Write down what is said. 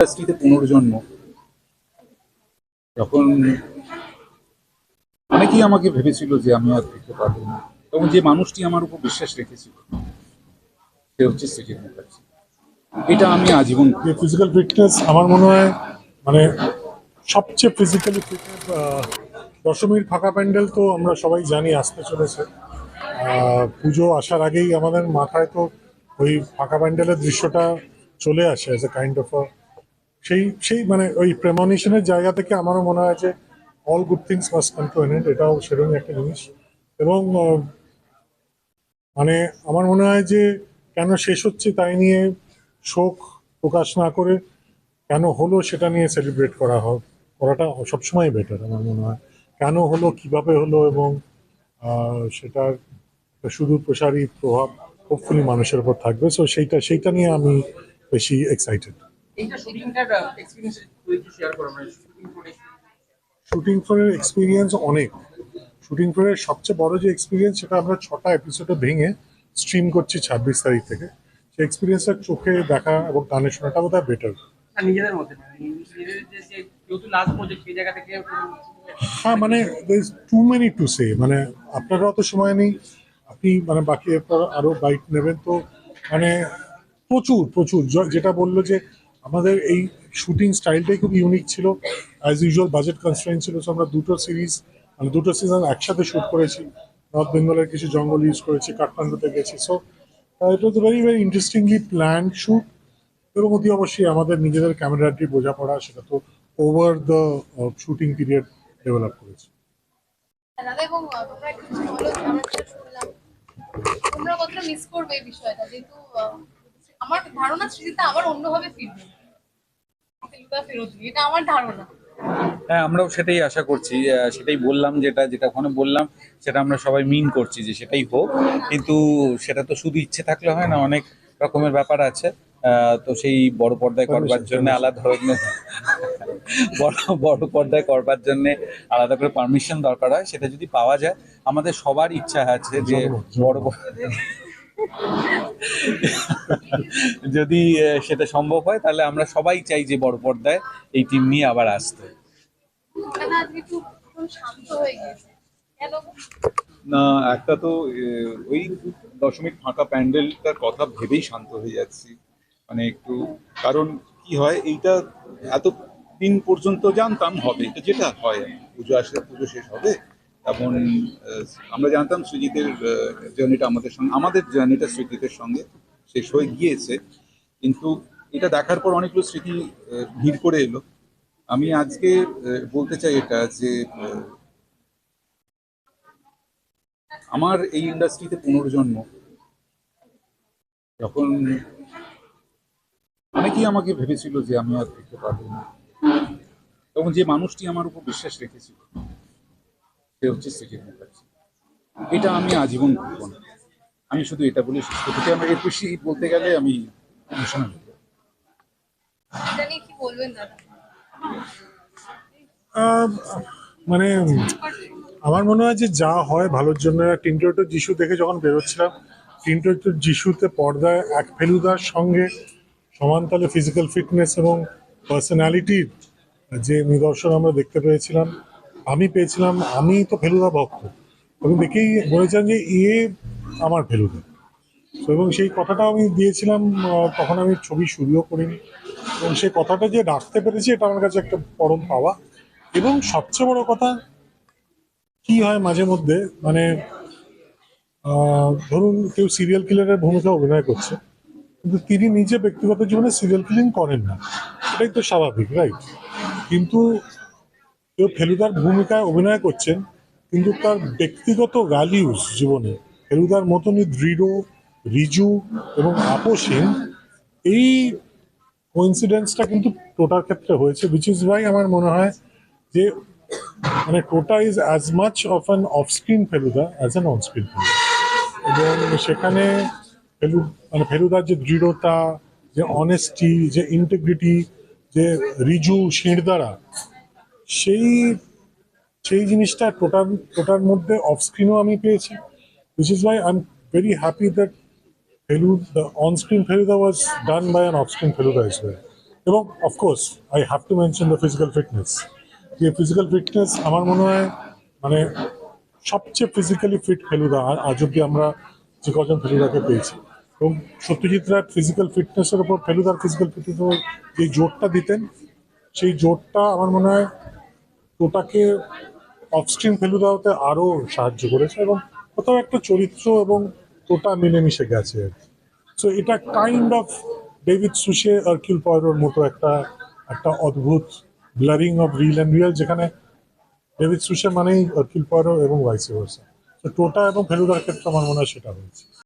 ইন্ডাস্ট্রিতে পুনর্জন্ম যখন অনেকেই আমাকে ভেবেছিল যে আমি আর ফিরতে পারব না। এবং যে মানুষটি আমার উপর বিশ্বাস রেখেছিল, সে হচ্ছে সৃজিত মুখার্জি এটা আমি আজীবন ফিজিক্যাল ফিটনেস আমার মনে হয় মানে সবচেয়ে ফিজিক্যালি ফিটনেস দশমীর ফাঁকা প্যান্ডেল তো আমরা সবাই জানি আসতে চলেছে। পুজো আসার আগেই আমাদের মাথায় তো ওই ফাঁকা প্যান্ডেলের দৃশ্যটা চলে আসে অ্যাজ এ কাইন্ড অফ সেই সেই মানে ওই প্রেমনিশনের জায়গা থেকে আমারও মনে হয় যে all good things must come to end এটাও সেরকমই একটা জিনিস। এবং মানে আমার মনে হয় যে কেন শেষ হচ্ছে তাই নিয়ে শোক প্রকাশ না করে কেন হলো সেটা নিয়ে সেলিব্রেট করা হোক করাটা সবসময় বেটার আমার মনে হয়। কেন হলো, কীভাবে হলো এবং সেটার সুদূর প্রসারী প্রভাব হোপফুলি মানুষের উপর থাকবে। সো সেইটা সেইটা নিয়ে আমি বেশি এক্সাইটেড এইটা শুটিংটার এক্সপিরিয়েন্স একটু শেয়ার করো মানে শুটিং শুটিং ফ্লোরের এক্সপিরিয়েন্স অনেক। শুটিং ফ্লোরের সবচেয়ে বড় যে এক্সপিরিয়েন্স সেটা আমরা ছটা এপিসোডে ভেঙে স্ট্রিম করছি ছাব্বিশ তারিখ থেকে। সেই এক্সপিরিয়েন্সটা চোখে দেখা এবং গানে শোনাটা বোধ হয় বেটার নিজেদের মধ্যে মানে হ্যাঁ মানে টু মেনি টু সে মানে আপনারাও তো সময় নেই। আপনি মানে বাকি এরপর আরও বাইক নেবেন। তো মানে প্রচুর প্রচুর। যেটা বলল যে আমাদের এই শুটিং স্টাইলটাই খুব ইউনিক ছিল। অ্যাজ ইউজুয়াল বাজেট কনস্ট্রেন্ট ছিল, so আমরা দুটো সিরিজ মানে দুটো সিজন একসাথে শুট করেছি। নর্থ বেঙ্গলের কিছু জঙ্গল ইউজ করেছি কাঠমান্ডুতে গেছি। So it was very very interestingly plan shoot এবং অতি অবশ্যই আমাদের নিজেদের ক্যামেরাটি বোঝাপড়া, সেটা তো over the shooting period develop করেছে। আমরা কতটা মিস করবে এই বিষয়টা? যেহেতু আমার ধারণা স্মৃতিতে আবার অন্যভাবে ফিরবে। ফেরত এটা আমার ধারণা। হ্যাঁ আমরাও সেটাই আশা করছি আহ, সেটাই বললাম যেটা যেটা ওখানে বললাম সেটা আমরা সবাই মিন করছি যে সেটাই হোক। কিন্তু সেটা তো শুধু ইচ্ছে থাকলে হয় না অনেক রকমের ব্যাপার আছে। আহ, তো সেই বড় পর্দায় করবার জন্য আলাদা ধরনের বড় বড় পর্দায় করবার জন্য আলাদা করে পারমিশন দরকার হয়। সেটা যদি পাওয়া যায় আমাদের সবার ইচ্ছা আছে যে বড় বড় যদি সেটা সম্ভব হয় তাহলে আমরা সবাই চাই যে বড় পর্দায় এই টিম নিয়ে আবার আসতে। না একটা তো ওই দশমিক ফাঁকা প্যান্ডেলটার কথা ভেবেই শান্ত হয়ে যাচ্ছি। মানে একটু কারণ কি হয় এইটা এত দিন পর্যন্ত জানতাম হবে এটা যেটা হয় পুজো আসলে পুজো শেষ হবে? আহ, আমরা জানতাম সৃজিতের জার্নিটা আমাদের সঙ্গে আমাদের জার্নিটা সৃজিতের সঙ্গে শেষ হয়ে গিয়েছে। কিন্তু এটা দেখার পর অনেকগুলো স্মৃতি ভিড় করে এলো। আমি আজকে বলতে চাই এটা যে আমার এই ইন্ডাস্ট্রিতে পুনর্জন্ম যখন অনেকেই আমাকে ভেবেছিল যে আমি আর ফিরতে পারব না। তখন যে মানুষটি আমার উপর বিশ্বাস রেখেছিল সে হচ্ছে সৃজিত মুখার্জি এটা আমি আজীবন ভুলব না। আমি শুধু এটা বলে শেষ করতে চাই আমার এর বেশি বলতে গেলে আমি আহ, মানে আমার মনে হয় যে যা হয় ভালোর জন্য টিন্টো টু যিশু দেখে যখন বেরোচ্ছিলাম টিন্টো টু যিশুতে পর্দায় এক ফেলুদার সঙ্গে সমানতালে ফিজিক্যাল ফিটনেস এবং পার্সোনালিটির যে নিদর্শন আমরা দেখতে পেয়েছিলাম আমি পেয়েছিলাম, আমি তো ফেলুদা ভক্ত। এবং দেখেই বলেছিলাম যে ইয়ে আমার ফেলুদা। এবং সেই কথাটা আমি দিয়েছিলাম তখন আমি ছবি শুরুও করিনি। এবং সেই কথাটা যে রাখতে পেরেছি, এটা আমার কাছে একটা পরম পাওয়া। এবং সবচেয়ে বড় কথা, কি হয় মাঝে মধ্যে মানে ধরুন কেউ সিরিয়াল কিলারের ভূমিকা অভিনয় করছে, কিন্তু তিনি নিজে ব্যক্তিগত জীবনে সিরিয়াল কিলিং করেন না। এটাই তো স্বাভাবিক রাইট কিন্তু কেউ ফেলুদার ভূমিকায় অভিনয় করছেন, কিন্তু তার ব্যক্তিগত ভ্যালিউস জীবনে, ফেলুদার মতনই দৃঢ়, রিজু এবং আপোষহীন, এই কোইন্সিডেন্সটা কিন্তু টোটার ক্ষেত্রে হয়েছে উইচ ইজ ওয়াই আমার মনে হয় যে মানে Tota is as much of an off screen Feluda as an on screen Feluda. এবং সেখানে ফেলু মানে ফেলুদার যে দৃঢ়তা, যে অনেস্টি যে ইন্টিগ্রিটি যে রিজু শিরদারা সেই সেই জিনিসটা টোটাল টোটার মধ্যে অফ স্ক্রিনও আমি পেয়েছি which is why I am very happy that the on screen Feluda was done by an off screen Feluda is well এবং of course I have to mention the physical fitness যে physical fitness আমার মনে হয় মানে সবচেয়ে physically fit Feluda আ- আজ অব্দি আমরা যে কজন ফেলুদাকে পেয়েছি। এবং সত্যজিৎ রায় ফিজিক্যাল ফিটনেসের উপর ফেলুদার ফিজিক্যাল ফিটনেসের যে জোরটা দিতেন, সেই জোরটা আমার মনে হয় ওটাকে অফস্ক্রিন ফেলুদা হতে আরও সাহায্য করেছে এবং কোথাও একটা চরিত্র এবং ওটা মিলেমিশে গেছে। সো এটা kind of David Suchet Hercule পয়রোর মতো একটা একটা অদ্ভুত blurring of reel and real যেখানে ডেভিড সুশে মানেই আর্কিল পয়রো এবং ভাইসে ভার্সা তো টোটা এবং ফেলুদার ক্ষেত্রে আমার মনে হয় সেটা হয়েছে।